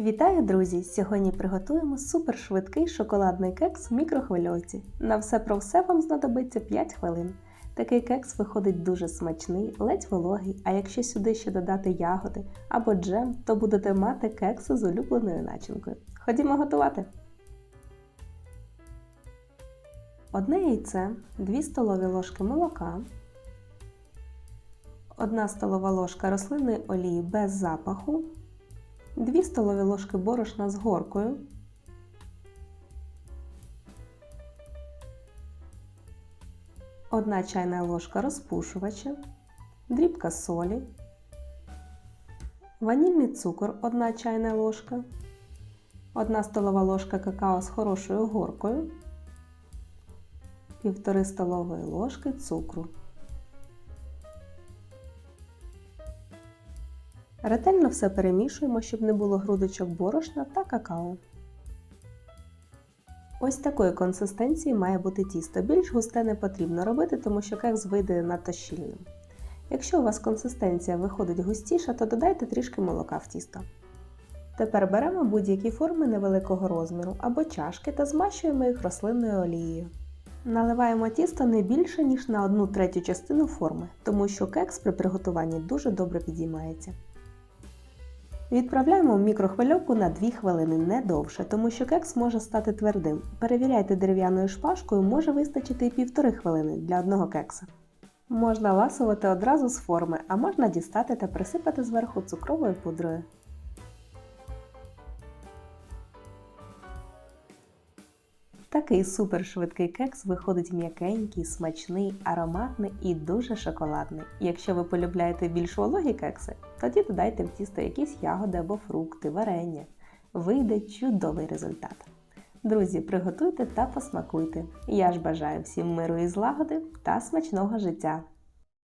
Вітаю, друзі! Сьогодні приготуємо супершвидкий шоколадний кекс в мікрохвильовці. На все про все вам знадобиться 5 хвилин. Такий кекс виходить дуже смачний, ледь вологий, а якщо сюди ще додати ягоди або джем, то будете мати кекси з улюбленою начинкою. Ходімо готувати! Одне яйце, 2 столові ложки молока, 1 столова ложка рослинної олії без запаху, 2 столові ложки борошна з горкою, одна чайна ложка розпушувача, дрібка солі, ванільний цукор 1 чайна ложка, 1 столова ложка какао з хорошою горкою, 1,5 столової ложки цукру. Ретельно все перемішуємо, щоб не було грудочок борошна та какао. Ось такої консистенції має бути тісто. Більш густе не потрібно робити, тому що кекс вийде надто щільним. Якщо у вас консистенція виходить густіша, то додайте трішки молока в тісто. Тепер беремо будь-які форми невеликого розміру або чашки та змащуємо їх рослинною олією. Наливаємо тісто не більше, ніж на 1 третю частину форми, тому що кекс при приготуванні дуже добре підіймається. Відправляємо мікрохвильовку на 2 хвилини, не довше, тому що кекс може стати твердим. Перевіряйте дерев'яною шпажкою, може вистачити і півтори хвилини для одного кекса. Можна ласувати одразу з форми, а можна дістати та присипати зверху цукровою пудрою. Такий супершвидкий кекс виходить м'якенький, смачний, ароматний і дуже шоколадний. Якщо ви полюбляєте більш вологі кекси, тоді додайте в тісто якісь ягоди або фрукти, варення. Вийде чудовий результат. Друзі, приготуйте та посмакуйте. Я ж бажаю всім миру і злагоди та смачного життя!